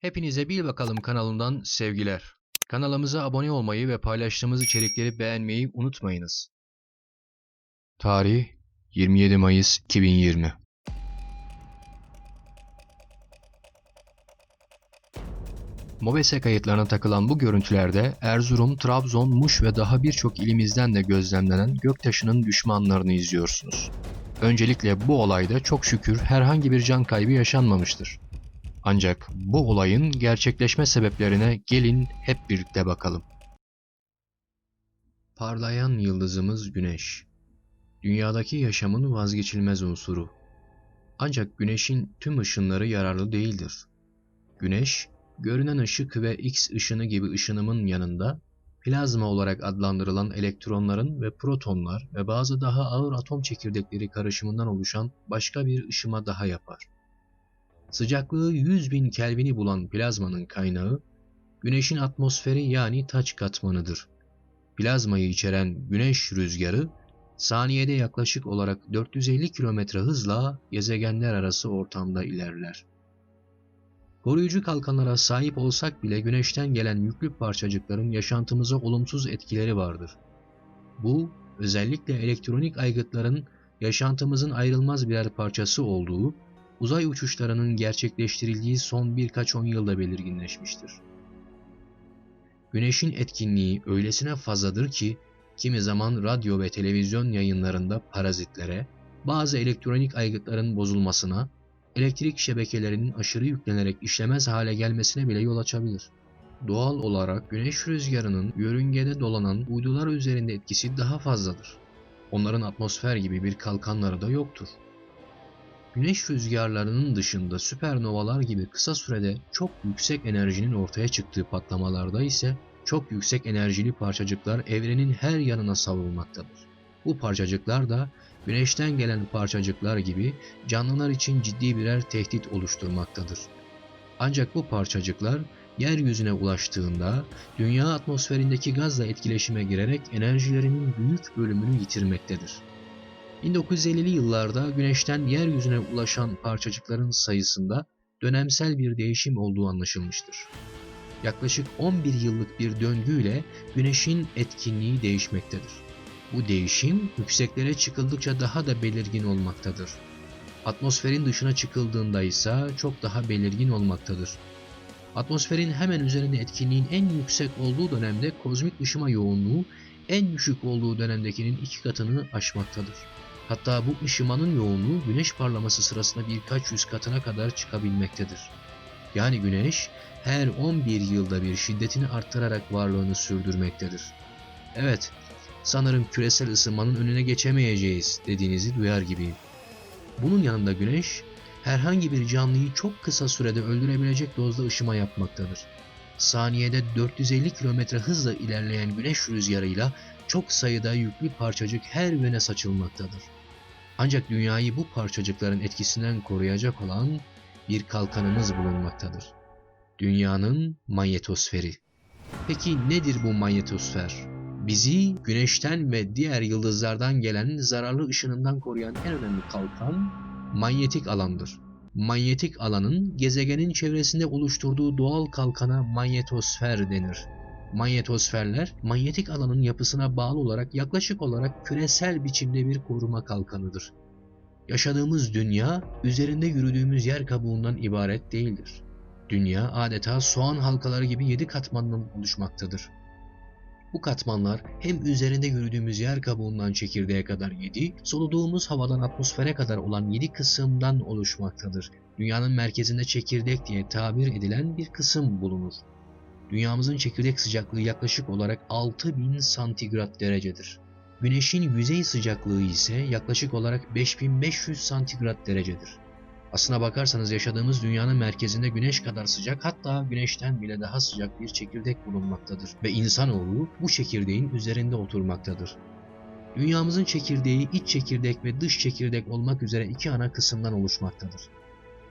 Hepinize Bil Bakalım kanalından sevgiler. Kanalımıza abone olmayı ve paylaştığımız içerikleri beğenmeyi unutmayınız. Tarih 27 Mayıs 2020 Mobese kayıtlarına takılan bu görüntülerde Erzurum, Trabzon, Muş ve daha birçok ilimizden de gözlemlenen göktaşının düşmanlarını izliyorsunuz. Öncelikle bu olayda çok şükür herhangi bir can kaybı yaşanmamıştır. Ancak bu olayın gerçekleşme sebeplerine gelin hep birlikte bakalım. Parlayan yıldızımız Güneş. Dünyadaki yaşamın vazgeçilmez unsuru. Ancak Güneş'in tüm ışınları yararlı değildir. Güneş, görünen ışık ve X ışını gibi ışınımın yanında plazma olarak adlandırılan elektronların ve protonlar ve bazı daha ağır atom çekirdekleri karışımından oluşan başka bir ışıma daha yapar. Sıcaklığı 100 bin Kelvin'i bulan plazmanın kaynağı, Güneş'in atmosferi yani taç katmanıdır. Plazmayı içeren güneş rüzgarı, saniyede yaklaşık olarak 450 km hızla gezegenler arası ortamda ilerler. Koruyucu kalkanlara sahip olsak bile güneşten gelen yüklü parçacıkların yaşantımıza olumsuz etkileri vardır. Bu, özellikle elektronik aygıtların yaşantımızın ayrılmaz birer parçası olduğu uzay uçuşlarının gerçekleştirildiği son birkaç on yılda belirginleşmiştir. Güneşin etkinliği öylesine fazladır ki kimi zaman radyo ve televizyon yayınlarında parazitlere, bazı elektronik aygıtların bozulmasına, elektrik şebekelerinin aşırı yüklenerek işlemez hale gelmesine bile yol açabilir. Doğal olarak güneş rüzgarının yörüngede dolanan uydular üzerinde etkisi daha fazladır. Onların atmosfer gibi bir kalkanları da yoktur. Güneş rüzgarlarının dışında süpernovalar gibi kısa sürede çok yüksek enerjinin ortaya çıktığı patlamalarda ise çok yüksek enerjili parçacıklar evrenin her yanına savrulmaktadır. Bu parçacıklar da güneşten gelen parçacıklar gibi canlılar için ciddi birer tehdit oluşturmaktadır. Ancak bu parçacıklar yeryüzüne ulaştığında dünya atmosferindeki gazla etkileşime girerek enerjilerinin büyük bölümünü yitirmektedir. 1950'li yıllarda güneşten yeryüzüne ulaşan parçacıkların sayısında dönemsel bir değişim olduğu anlaşılmıştır. Yaklaşık 11 yıllık bir döngüyle güneşin etkinliği değişmektedir. Bu değişim yükseklere çıkıldıkça daha da belirgin olmaktadır. Atmosferin dışına çıkıldığında ise çok daha belirgin olmaktadır. Atmosferin hemen üzerinde etkinliğin en yüksek olduğu dönemde kozmik ışıma yoğunluğu en düşük olduğu dönemdekinin iki katını aşmaktadır. Hatta bu ışımanın yoğunluğu güneş parlaması sırasında birkaç yüz katına kadar çıkabilmektedir. Yani güneş her 11 yılda bir şiddetini arttırarak varlığını sürdürmektedir. Evet, sanırım küresel ısınmanın önüne geçemeyeceğiz dediğinizi duyar gibiyim. Bunun yanında güneş herhangi bir canlıyı çok kısa sürede öldürebilecek dozda ışıma yapmaktadır. Saniyede 450 km hızla ilerleyen güneş rüzgarıyla çok sayıda yüklü parçacık her yöne saçılmaktadır. Ancak dünyayı bu parçacıkların etkisinden koruyacak olan bir kalkanımız bulunmaktadır. Dünyanın manyetosferi. Peki nedir bu manyetosfer? Bizi güneşten ve diğer yıldızlardan gelen zararlı ışınından koruyan en önemli kalkan manyetik alandır. Manyetik alanın gezegenin çevresinde oluşturduğu doğal kalkana manyetosfer denir. Manyetosferler manyetik alanın yapısına bağlı olarak yaklaşık olarak küresel biçimde bir koruma kalkanıdır. Yaşadığımız dünya üzerinde yürüdüğümüz yer kabuğundan ibaret değildir. Dünya adeta soğan halkaları gibi yedi katmandan oluşmaktadır. Bu katmanlar hem üzerinde yürüdüğümüz yer kabuğundan çekirdeğe kadar 7, soluduğumuz havadan atmosfere kadar olan 7 kısımdan oluşmaktadır. Dünyanın merkezinde çekirdek diye tabir edilen bir kısım bulunur. Dünyamızın çekirdek sıcaklığı yaklaşık olarak 6000 santigrat derecedir. Güneşin yüzey sıcaklığı ise yaklaşık olarak 5500 santigrat derecedir. Aslına bakarsanız yaşadığımız dünyanın merkezinde güneş kadar sıcak hatta güneşten bile daha sıcak bir çekirdek bulunmaktadır ve insanoğlu bu çekirdeğin üzerinde oturmaktadır. Dünyamızın çekirdeği iç çekirdek ve dış çekirdek olmak üzere iki ana kısımdan oluşmaktadır.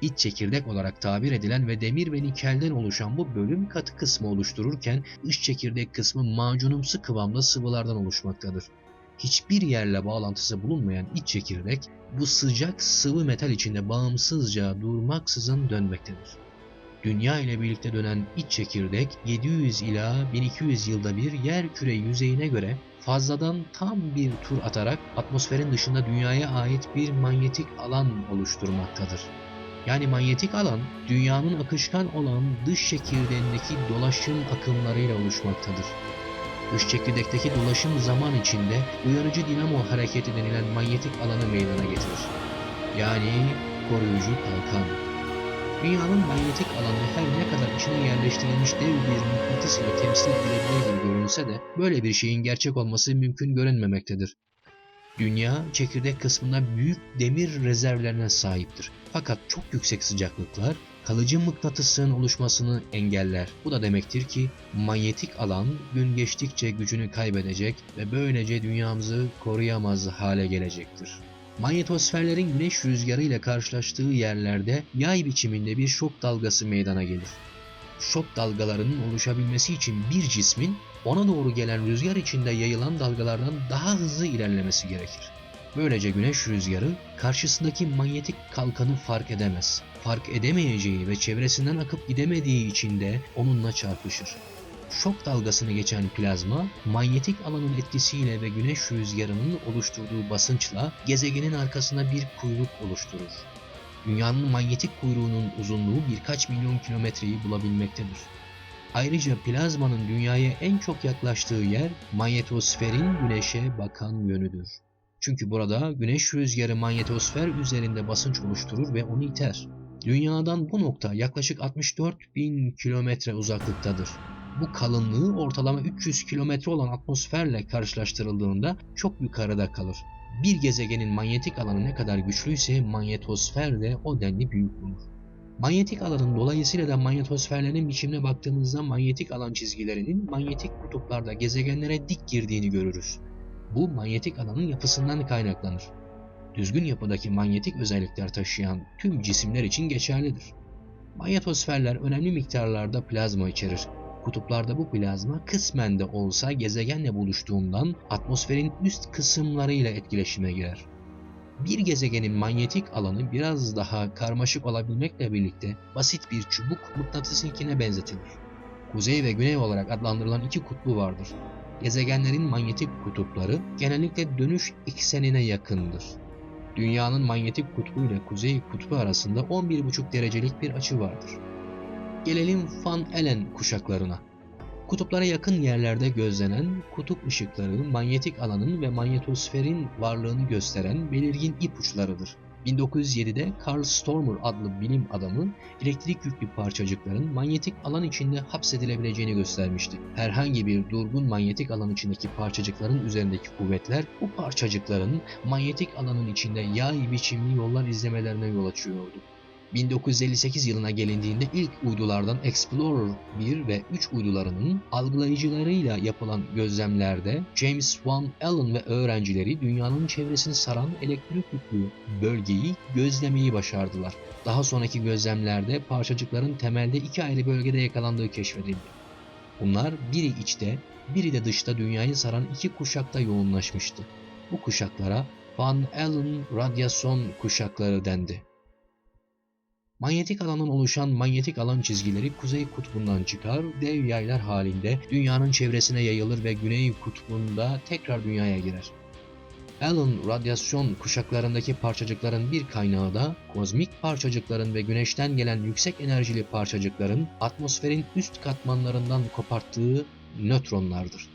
İç çekirdek olarak tabir edilen ve demir ve nikelden oluşan bu bölüm katı kısmı oluştururken dış çekirdek kısmı macunumsu kıvamda sıvılardan oluşmaktadır. Hiçbir yerle bağlantısı bulunmayan iç çekirdek bu sıcak sıvı metal içinde bağımsızca durmaksızın dönmektedir. Dünya ile birlikte dönen iç çekirdek 700 ila 1200 yılda bir yer küre yüzeyine göre fazladan tam bir tur atarak atmosferin dışında dünyaya ait bir manyetik alan oluşturmaktadır. Yani manyetik alan dünyanın akışkan olan dış çekirdeğindeki dolaşım akımlarıyla oluşmaktadır. Dış çekirdekteki dolaşım zaman içinde uyarıcı dinamo hareketi denilen manyetik alanı meydana getirir. Yani koruyucu kalkan. Dünyanın manyetik alanı her ne kadar içine yerleştirilmiş dev bir mıknatıs ile temsil edilebilir gibi görünse de böyle bir şeyin gerçek olması mümkün görünmemektedir. Dünya çekirdek kısmında büyük demir rezervlerine sahiptir. Fakat çok yüksek sıcaklıklar kalıcı mıknatısın oluşmasını engeller. Bu da demektir ki manyetik alan gün geçtikçe gücünü kaybedecek ve böylece dünyamızı koruyamaz hale gelecektir. Manyetosferlerin güneş rüzgarı ile karşılaştığı yerlerde yay biçiminde bir şok dalgası meydana gelir. Şok dalgalarının oluşabilmesi için bir cismin ona doğru gelen rüzgar içinde yayılan dalgalardan daha hızlı ilerlemesi gerekir. Böylece güneş rüzgarı karşısındaki manyetik kalkanı fark edemez. Fark edemeyeceği ve çevresinden akıp gidemediği için de onunla çarpışır. Şok dalgasını geçen plazma, manyetik alanın etkisiyle ve güneş rüzgarının oluşturduğu basınçla gezegenin arkasında bir kuyruk oluşturur. Dünyanın manyetik kuyruğunun uzunluğu birkaç milyon kilometreyi bulabilmektedir. Ayrıca plazmanın dünyaya en çok yaklaştığı yer manyetosferin güneşe bakan yönüdür. Çünkü burada güneş rüzgarı manyetosfer üzerinde basınç oluşturur ve onu iter. Dünyadan bu nokta yaklaşık 64 bin kilometre uzaklıktadır. Bu kalınlığı ortalama 300 kilometre olan atmosferle karşılaştırıldığında çok yukarıda kalır. Bir gezegenin manyetik alanı ne kadar güçlüyse manyetosfer de o denli büyük olur. Manyetik alanın dolayısıyla da manyetosferlerin biçimine baktığımızda manyetik alan çizgilerinin manyetik kutuplarda gezegenlere dik girdiğini görürüz. Bu manyetik alanın yapısından kaynaklanır. Düzgün yapıdaki manyetik özellikler taşıyan tüm cisimler için geçerlidir. Manyetosferler önemli miktarlarda plazma içerir. Kutuplarda bu plazma kısmen de olsa gezegenle buluştuğundan atmosferin üst kısımlarıyla etkileşime girer. Bir gezegenin manyetik alanı biraz daha karmaşık olabilmekle birlikte basit bir çubuk mıknatısinkine benzetilir. Kuzey ve güney olarak adlandırılan iki kutbu vardır. Gezegenlerin manyetik kutupları genellikle dönüş eksenine yakındır. Dünyanın manyetik kutbu ile kuzey kutbu arasında 11,5 derecelik bir açı vardır. Gelelim Van Allen kuşaklarına. Kutuplara yakın yerlerde gözlenen kutup ışıkları manyetik alanın ve manyetosferin varlığını gösteren belirgin ipuçlarıdır. 1907'de Carl Stormer adlı bilim adamı elektrik yüklü parçacıkların manyetik alan içinde hapsedilebileceğini göstermişti. Herhangi bir durgun manyetik alan içindeki parçacıkların üzerindeki kuvvetler bu parçacıkların manyetik alanın içinde yay biçimli yollar izlemelerine yol açıyordu. 1958 yılına gelindiğinde ilk uydulardan Explorer 1 ve 3 uydularının algılayıcılarıyla yapılan gözlemlerde James Van Allen ve öğrencileri dünyanın çevresini saran elektrik yüklü bölgeyi gözlemeyi başardılar. Daha sonraki gözlemlerde parçacıkların temelde iki ayrı bölgede yakalandığı keşfedildi. Bunlar biri içte, biri de dışta dünyayı saran iki kuşakta yoğunlaşmıştı. Bu kuşaklara Van Allen radyasyon kuşakları dendi. Manyetik alanın oluşan manyetik alan çizgileri kuzey kutbundan çıkar, dev yaylar halinde dünyanın çevresine yayılır ve güney kutbunda tekrar dünyaya girer. Allen radyasyon kuşaklarındaki parçacıkların bir kaynağı da kozmik parçacıkların ve güneşten gelen yüksek enerjili parçacıkların atmosferin üst katmanlarından koparttığı nötronlardır.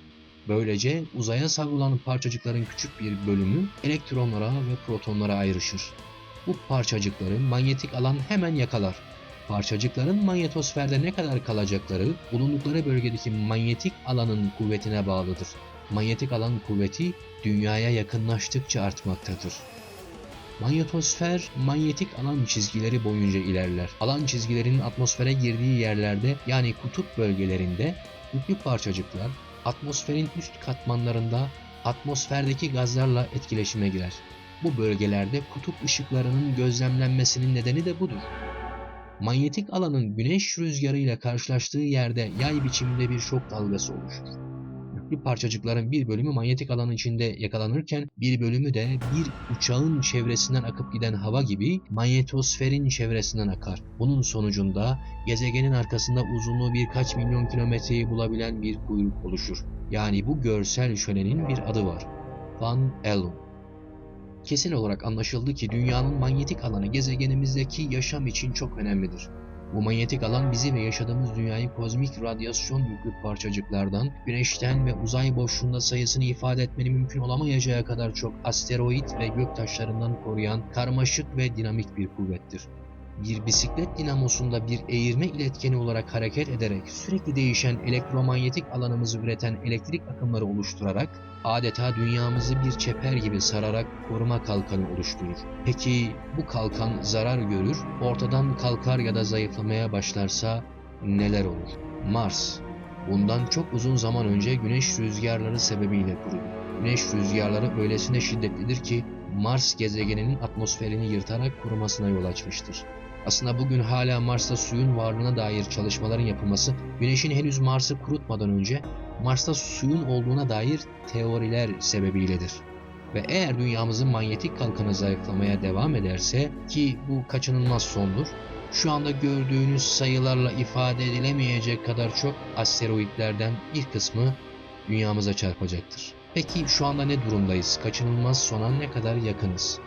Böylece uzaya savrulan parçacıkların küçük bir bölümü elektronlara ve protonlara ayrışır. Bu parçacıkları manyetik alan hemen yakalar. Parçacıkların manyetosferde ne kadar kalacakları bulundukları bölgedeki manyetik alanın kuvvetine bağlıdır. Manyetik alan kuvveti dünyaya yakınlaştıkça artmaktadır. Manyetosfer manyetik alan çizgileri boyunca ilerler. Alan çizgilerinin atmosfere girdiği yerlerde yani kutup bölgelerinde yüklü parçacıklar atmosferin üst katmanlarında atmosferdeki gazlarla etkileşime girer. Bu bölgelerde kutup ışıklarının gözlemlenmesinin nedeni de budur. Manyetik alanın güneş rüzgarıyla karşılaştığı yerde yay biçiminde bir şok dalgası oluşur. yüklü parçacıkların bir bölümü manyetik alan içinde yakalanırken bir bölümü de bir uçağın çevresinden akıp giden hava gibi manyetosferin çevresinden akar. Bunun sonucunda gezegenin arkasında uzunluğu birkaç milyon kilometreyi bulabilen bir kuyruk oluşur. Yani bu görsel şölenin bir adı var. Van Allen. Kesin olarak anlaşıldı ki dünyanın manyetik alanı gezegenimizdeki yaşam için çok önemlidir. Bu manyetik alan bizi ve yaşadığımız dünyayı kozmik radyasyon yüklü parçacıklardan, güneşten ve uzay boşluğunda sayısını ifade etmenin mümkün olamayacağı kadar çok asteroid ve göktaşlarından koruyan karmaşık ve dinamik bir kuvvettir. Bir bisiklet dinamosunda bir eğirme iletkeni olarak hareket ederek sürekli değişen elektromanyetik alanımızı üreten elektrik akımları oluşturarak adeta dünyamızı bir çeper gibi sararak koruma kalkanı oluşturur. Peki bu kalkan zarar görür, ortadan kalkar ya da zayıflamaya başlarsa neler olur? Mars Bundan çok uzun zaman önce güneş rüzgarları sebebiyle kurudu. Güneş rüzgarları öylesine şiddetlidir ki Mars gezegeninin atmosferini yırtarak kurumasına yol açmıştır. Aslında bugün hala Mars'ta suyun varlığına dair çalışmaların yapılması, Güneş'in henüz Mars'ı kurutmadan önce Mars'ta suyun olduğuna dair teoriler sebebiyledir. Ve eğer dünyamızın manyetik kalkanı zayıflamaya devam ederse ki bu kaçınılmaz sondur, şu anda gördüğünüz sayılarla ifade edilemeyecek kadar çok asteroidlerden bir kısmı dünyamıza çarpacaktır. Peki şu anda ne durumdayız? Kaçınılmaz sona ne kadar yakınız?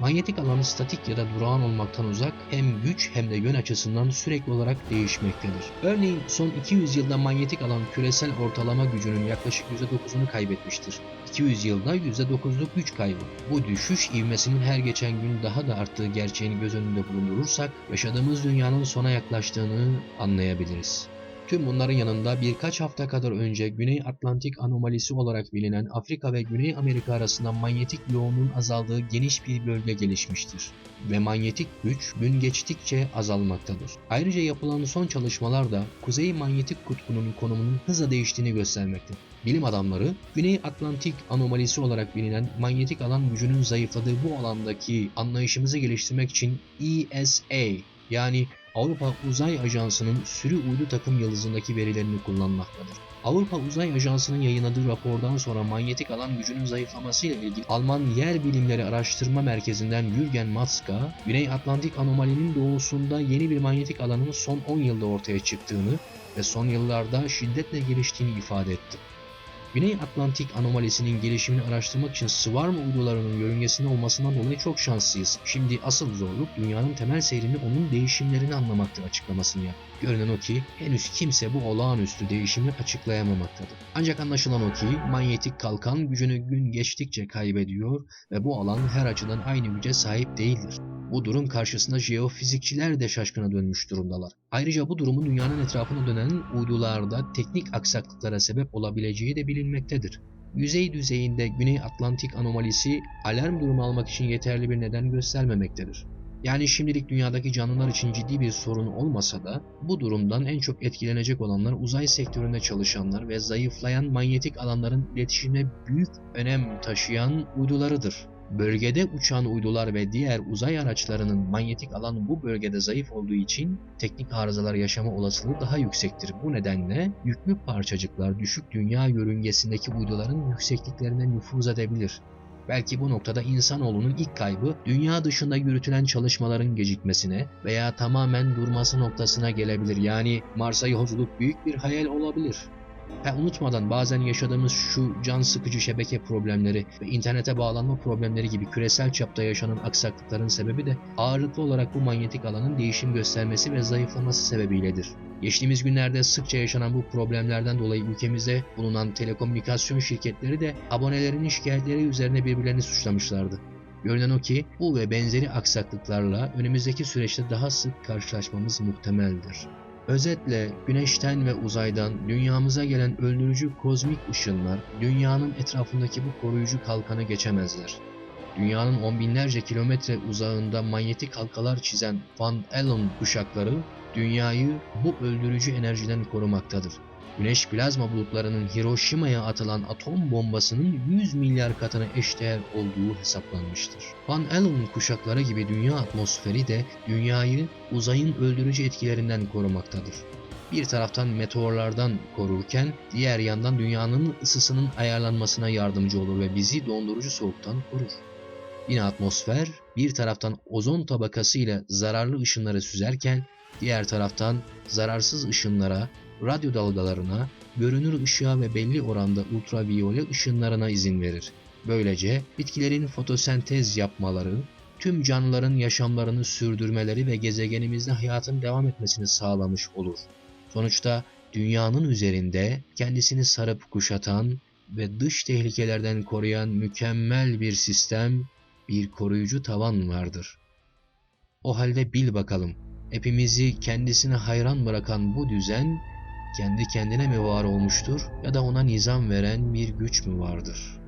Manyetik alan statik ya da durağan olmaktan uzak hem güç hem de yön açısından sürekli olarak değişmektedir. Örneğin son 200 yılda manyetik alan küresel ortalama gücünün yaklaşık %9'unu kaybetmiştir. 200 yılda %9'luk güç kaybı. Bu düşüş ivmesinin her geçen gün daha da arttığı gerçeğini göz önünde bulundurursak yaşadığımız dünyanın sona yaklaştığını anlayabiliriz. Tüm bunların yanında birkaç hafta kadar önce Güney Atlantik anomalisi olarak bilinen Afrika ve Güney Amerika arasında manyetik yoğunluğun azaldığı geniş bir bölge gelişmiştir ve manyetik güç gün geçtikçe azalmaktadır. Ayrıca yapılan son çalışmalar da Kuzey Manyetik Kutbu'nun konumunun hızla değiştiğini göstermektedir. Bilim adamları Güney Atlantik anomalisi olarak bilinen manyetik alan gücünün zayıfladığı bu alandaki anlayışımızı geliştirmek için ESA yani Avrupa Uzay Ajansı'nın sürü uydu takım yıldızındaki verilerini kullanmaktadır. Avrupa Uzay Ajansı'nın yayınladığı rapordan sonra manyetik alan gücünün zayıflamasıyla ilgili Alman Yer Bilimleri Araştırma Merkezi'nden Jürgen Matzka, Güney Atlantik anomalinin doğusunda yeni bir manyetik alanın son 10 yılda ortaya çıktığını ve son yıllarda şiddetle geliştiğini ifade etti. Güney Atlantik anomalisinin gelişimini araştırmak için Swarm uydularının yörüngesinde olmasından dolayı çok şanslıyız. Şimdi asıl zorluk dünyanın temel seyrini onun değişimlerini anlamaktır açıklamasını yap. Görünen o ki henüz kimse bu olağanüstü değişimi açıklayamamaktadır. Ancak anlaşılan o ki manyetik kalkan gücünü gün geçtikçe kaybediyor ve bu alan her açıdan aynı güce sahip değildir. Bu durum karşısında jeofizikçiler de şaşkına dönmüş durumdalar. Ayrıca bu durumun dünyanın etrafına dönen uydularda teknik aksaklıklara sebep olabileceği de bilinmektedir. Yüzey düzeyinde Güney Atlantik anomalisi alarm durumu almak için yeterli bir neden göstermemektedir. Yani şimdilik dünyadaki canlılar için ciddi bir sorun olmasa da bu durumdan en çok etkilenecek olanlar uzay sektöründe çalışanlar ve zayıflayan manyetik alanların iletişimine büyük önem taşıyan uydularıdır. Bölgede uçan uydular ve diğer uzay araçlarının manyetik alan bu bölgede zayıf olduğu için teknik arızalar yaşama olasılığı daha yüksektir. Bu nedenle yüklü parçacıklar düşük dünya yörüngesindeki uyduların yüksekliklerine nüfuz edebilir. Belki bu noktada insanoğlunun ilk kaybı dünya dışında yürütülen çalışmaların gecikmesine veya tamamen durması noktasına gelebilir. Yani Mars'a yolculuk büyük bir hayal olabilir. Ha, unutmadan bazen yaşadığımız şu can sıkıcı şebeke problemleri ve internete bağlanma problemleri gibi küresel çapta yaşanan aksaklıkların sebebi de ağırlıklı olarak bu manyetik alanın değişim göstermesi ve zayıflaması sebebiyledir. Geçtiğimiz günlerde sıkça yaşanan bu problemlerden dolayı ülkemizde bulunan telekomünikasyon şirketleri de abonelerinin şikayetleri üzerine birbirlerini suçlamışlardı. Görünen o ki bu ve benzeri aksaklıklarla önümüzdeki süreçte daha sık karşılaşmamız muhtemeldir. Özetle güneşten ve uzaydan dünyamıza gelen öldürücü kozmik ışınlar dünyanın etrafındaki bu koruyucu kalkanı geçemezler. Dünyanın on binlerce kilometre uzağında manyetik halkalar çizen Van Allen kuşakları dünyayı bu öldürücü enerjiden korumaktadır. Güneş plazma bulutlarının Hiroşima'ya atılan atom bombasının 100 milyar katına eşdeğer olduğu hesaplanmıştır. Van Allen kuşakları gibi dünya atmosferi de dünyayı uzayın öldürücü etkilerinden korumaktadır. bir taraftan meteorlardan korurken diğer yandan dünyanın ısısının ayarlanmasına yardımcı olur ve bizi dondurucu soğuktan korur. Yine atmosfer bir taraftan ozon tabakası ile zararlı ışınları süzerken diğer taraftan zararsız ışınlara, radyo dalgalarına, görünür ışığa ve belli oranda ultraviyole ışınlarına izin verir. Böylece bitkilerin fotosentez yapmaları, tüm canlıların yaşamlarını sürdürmeleri ve gezegenimizde hayatın devam etmesini sağlamış olur. Sonuçta dünyanın üzerinde kendisini sarıp kuşatan ve dış tehlikelerden koruyan mükemmel bir sistem, bir koruyucu tavan vardır. O halde bil bakalım, hepimizi kendisine hayran bırakan bu düzen kendi kendine mi var olmuştur ya da ona nizam veren bir güç mü vardır?''